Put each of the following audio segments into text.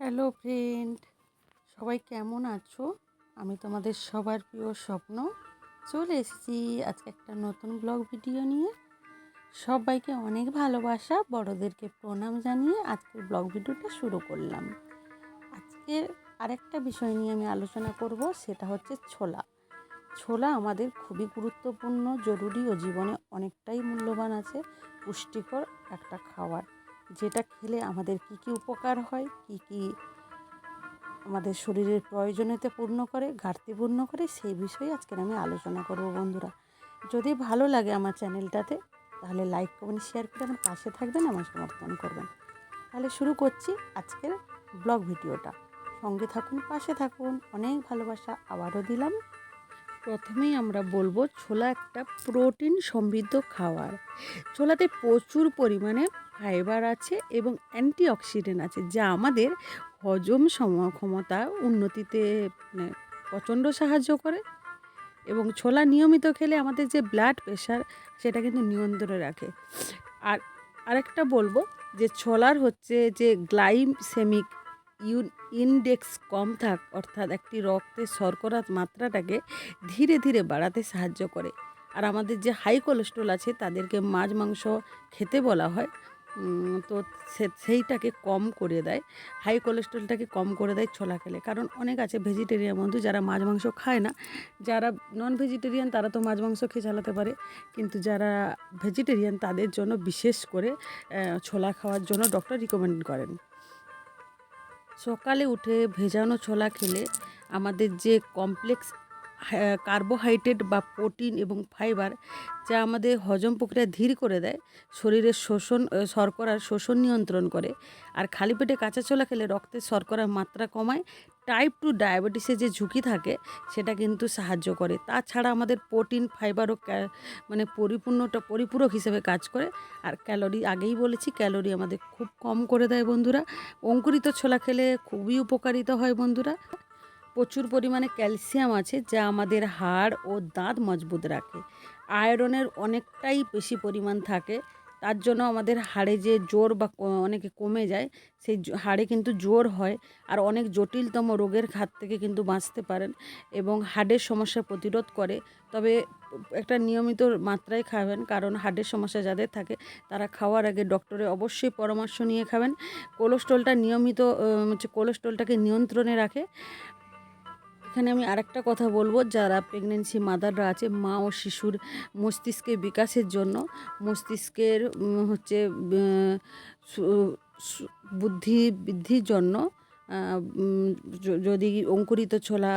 Hello friend, সবাই কেমন আছো? আমি তোমাদের সবার প্রিয় স্বপ্ন চলে এসেছি আজকে একটা নতুন ব্লগ ভিডিও নিয়ে। সবাইকে অনেক ভালোবাসা, বড়োদেরকে প্রণাম জানিয়ে আজকের ব্লগ ভিডিওটা শুরু করলাম। আজকে আরেকটা বিষয় নিয়ে আমি আলোচনা করব, সেটা হচ্ছে ছোলা। ছোলা আমাদের খুবই গুরুত্বপূর্ণ, জরুরি ও জীবনে অনেকটাই মূল্যবান আছে, পুষ্টিকর একটা খাবার। যেটা খেলে আমাদের কি কি উপকার হয়, কি কি আমাদের শরীরের প্রয়োজনীয়তা পূর্ণ করে, ঘাটতি পূর্ণ করে, সেই বিষয়ে আজকের আমি আলোচনা করব বন্ধুরা। যদি ভালো লাগে আমার চ্যানেলটাতে, তাহলে লাইক, কমেন্ট, শেয়ার করে আমার পাশে থাকবেন, আমার সমর্থন করবেন। তাহলে শুরু করছি আজকের ব্লগ ভিডিওটা। সঙ্গে থাকুন, পাশে থাকুন, অনেক ভালোবাসা আবারও দিলাম। প্রথমেই আমরা বলব, ছোলা একটা প্রোটিন সমৃদ্ধ খাওয়ার। ছোলাতে প্রচুর পরিমাণে ফাইবার আছে এবং অ্যান্টিঅক্সিডেন্ট আছে, যা আমাদের হজম সম- ক্ষমতা উন্নতিতে মানে প্রচণ্ড সাহায্য করে। এবং ছোলা নিয়মিত খেলে আমাদের যে ব্লাড প্রেশার সেটা কিন্তু নিয়ন্ত্রণে রাখে। আর আরেকটা বলব যে ছোলার হচ্ছে যে গ্লাইসেমিক ইউন ইনডেক্স কম থাক, অর্থাৎ একটি রক্তের শর্করার মাত্রাটাকে ধীরে ধীরে বাড়াতে সাহায্য করে। আর আমাদের যে হাই কোলেস্ট্রল আছে, তাদেরকে মাছ, মাংস খেতে বলা হয়। তো সেইটাকে কম করে দেয়। হাই কোলেস্ট্রলটাকে কম করে দেয় ছোলা খেলে। কারণ অনেক আছে ভেজিটেরিয়ান বন্ধু, যারা মাছ মাংস খায় না, যারা নন ভেজিটেরিয়ান তারা তো মাছ মাংস খেয়ে চালাতে পারে। কিন্তু যারা ভেজিটেরিয়ান তাদের জন্য বিশেষ করে ছোলা খাওয়ার জন্য ডক্টর রিকমেন্ড করেন। সকালে উঠে ভেজানো ছোলা খেলে আমাদের যে কমপ্লেক্স কার্বোহাইড্রেট বা প্রোটিন এবং ফাইবার যা আমাদের হজম প্রক্রিয়া ধীর করে দেয়, শরীরের শোষণ শর্করার শোষণ নিয়ন্ত্রণ করে। আর খালি পেটে কাঁচা ছোলা খেলে রক্তের শর্করার মাত্রা কমায় টাইপ টু ডায়াবেটিসের যে ঝুঁকি থাকে, সেটা কিন্তু সাহায্য করে। তাছাড়া আমাদের প্রোটিন ফাইবার ও ক্যা- মানে পরিপূর্ণটা পরিপূরক হিসেবে কাজ করে। আর ক্যালোরি আগেই বলেছি ক্যালোরি আমাদের খুব কম করে দেয় বন্ধুরা। অঙ্কুরিত ছোলা খেলে খুবই উপকারিতা হয় বন্ধুরা। প্রচুর পরিমাণে ক্যালসিয়াম আছে যা আমাদের হাড় ও দাঁত মজবুত রাখে। আয়রনের অনেকটাই বেশি পরিমাণ থাকে, তার জন্য আমাদের হাড়ে যে জোর বা অনেকে কমে যায়, সেই হাড়ে কিন্তু জোর হয় আর অনেক জটিলতম রোগের হাত থেকে কিন্তু বাঁচতে পারেন এবং হাড়ের সমস্যা প্রতিরোধ করে। তবে একটা নিয়মিত মাত্রায় খাবেন, কারণ হার্টের সমস্যা যাদের থাকে তারা খাওয়ার আগে ডক্টরে অবশ্যই পরামর্শ নিয়ে খাবেন। কোলেস্ট্রলটা নিয়মিত হচ্ছে কোলেস্ট্রলটাকে নিয়ন্ত্রণে রাখে। এখানে আমি আরেকটা কথা বলব, যারা প্রেগনেন্সি মাদাররা আছে, মা ও শিশুর মস্তিষ্কের বিকাশের জন্য, মস্তিষ্কের হচ্ছে বুদ্ধি বৃদ্ধির জন্য যদি অঙ্কুরিত ছোলা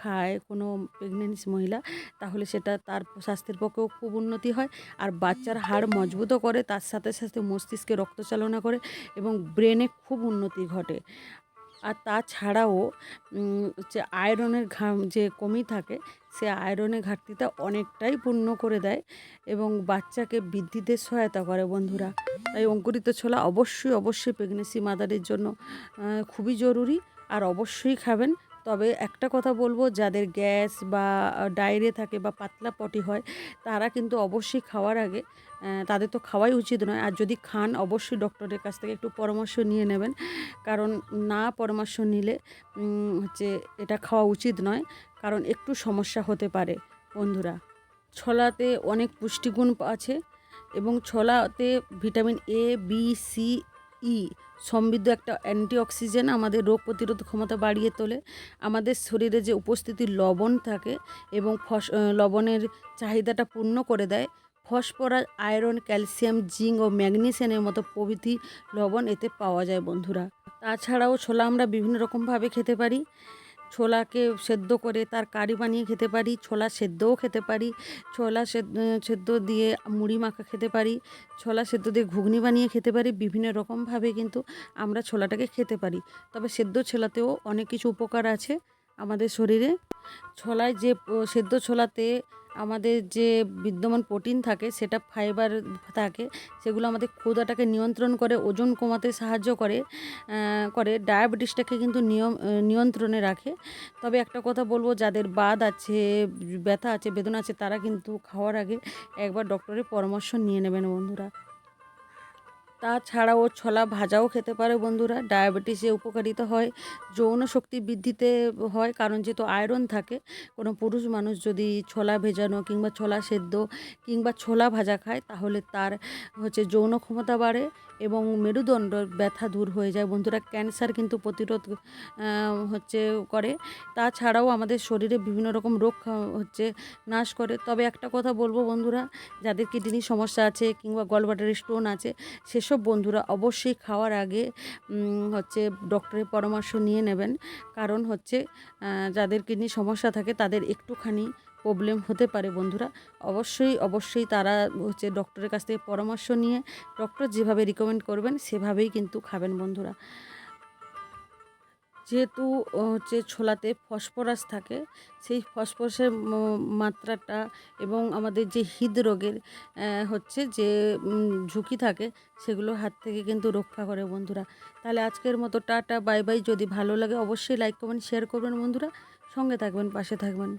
খায় কোনো প্রেগনেন্সি মহিলা, তাহলে সেটা তার স্বাস্থ্যের পক্ষেও খুব উন্নতি হয়। আর বাচ্চার হাড় মজবুতও করে, তার সাথে সাথে মস্তিষ্কে রক্তচালনা করে এবং ব্রেনে খুব উন্নতি ঘটে। আর তাছাড়াও যে আয়রনের ঘাম, যে কমি থাকে, সে আয়রনের ঘাটতিটা অনেকটাই পূর্ণ করে দেয় এবং বাচ্চাকে বৃদ্ধিতে সহায়তা করে বন্ধুরা। তাই অঙ্কুরিত ছোলা অবশ্যই অবশ্যই প্রেগনেন্সি মাদারের জন্য খুবই জরুরি। আর অবশ্যই খাবেন। তবে একটা কথা বলব, যাদের গ্যাস বা ডায়রিয়া থাকে বা পাতলা পটি হয়, তারা কিন্তু অবশ্যই খাওয়ার আগে তাদের তো খাওয়াই উচিত নয়। আর যদি খান, অবশ্যই ডক্টরের কাছ থেকে একটু পরামর্শ নিয়ে নেবেন। কারণ না পরামর্শ নিলে হচ্ছে এটা খাওয়া উচিত নয়। কারণ একটু সমস্যা হতে পারে, বন্ধুরা। ছোলাতে অনেক পুষ্টিগুণ আছে এবং ছোলাতে vitamin A B C E সমৃদ্ধ একটা অ্যান্টিঅক্সিজেন আমাদের রোগ প্রতিরোধ ক্ষমতা বাড়িয়ে তোলে। আমাদের শরীরে যে উপস্থিতি লবণ থাকে এবং ফস লবণের চাহিদাটা পূর্ণ করে দেয়, ফসফরাস, আয়রন, ক্যালসিয়াম, জিঙ্ক ও ম্যাগনেসিয়ামের মতো প্রভৃতি লবণ এতে পাওয়া যায় বন্ধুরা। তাছাড়াও ছোলা আমরা বিভিন্ন রকমভাবে খেতে পারি। ছোলাকে সেদ্ধ করে তার কারি বানিয়ে খেতে পারি, ছোলা সেদ্ধও খেতে পারি, ছোলা সেদ্ধ দিয়ে মুড়ি মাখা খেতে পারি, ছোলা সেদ্ধ দিয়ে ঘুগনি বানিয়ে খেতে পারি, বিভিন্ন রকমভাবে কিন্তু আমরা ছোলাটাকে খেতে পারি। তবে সেদ্ধ ছোলাতেও অনেক কিছু উপকার আছে আমাদের শরীরে। ছোলায় যে সেদ্ধ ছোলাতে আমাদের যে বিদ্যমান প্রোটিন থাকে, সেটা ফাইবার থাকে, সেগুলো আমাদের ক্ষুদাটাকে নিয়ন্ত্রণ করে, ওজন কমাতে সাহায্য করে করে, ডায়াবেটিসটাকে কিন্তু নিয়ম, নিয়ন্ত্রণে রাখে। তবে একটা কথা বলব, যাদের বাদ আছে, ব্যথা আছে, বেদনা আছে, তারা কিন্তু খাওয়ার আগে একবার ডক্টরের পরামর্শ নিয়ে নেবেন বন্ধুরা। তাছাড়াও ছোলা ভাজাও খেতে পারে বন্ধুরা। ডায়াবেটিসে উপকারিতা হয়, যৌন শক্তি বৃদ্ধিতে হয়, কারণ যেহেতু আয়রন থাকে, কোনো পুরুষ মানুষ যদি ছোলা ভেজানো কিংবা ছোলা সেদ্ধ কিংবা ছোলা ভাজা খায়, তাহলে তার হচ্ছে যৌন ক্ষমতা বাড়ে এবং মেরুদণ্ড ব্যথা দূর হয়ে যায়। বন্ধুরা, ক্যান্সার কিন্তু প্রতিরোধ হচ্ছে করে। তাছাড়াও আমাদের শরীরে বিভিন্ন রকম রোগ হচ্ছে নাশ করে। তবে একটা কথা বলব বন্ধুরা, যাদের কিডনি সমস্যা আছে কিংবা গলবাটারের স্টোন আছে, সেসব বন্ধুরা অবশ্যই খাওয়ার আগে হচ্ছে ডক্টরের পরামর্শ নিয়ে নেবেন। কারণ হচ্ছে যাদের কিডনি সমস্যা থাকে, তাদের একটুখানি প্রবলেম হতে পারে বন্ধুরা। অবশ্যই অবশ্যই তারা হচ্ছে ডক্টরের কাছ থেকে পরামর্শ নিয়ে ডক্টর যেভাবে রিকমেন্ড করবেন সেভাবেই কিন্তু খাবেন বন্ধুরা। যেহেতু হচ্ছে ছোলাতে ফসফরাস থাকে, সেই ফসফরাসের মাত্রাটা এবং আমাদের যে হৃদরোগের হচ্ছে যে ঝুঁকি থাকে, সেগুলো হাত থেকে কিন্তু রক্ষা করে বন্ধুরা। তাহলে আজকের মতো টাটা, বাই বাই। যদি ভালো লাগে অবশ্যই লাইক কমেন্ট শেয়ার করবেন বন্ধুরা। সঙ্গে থাকবেন, পাশে থাকবেন।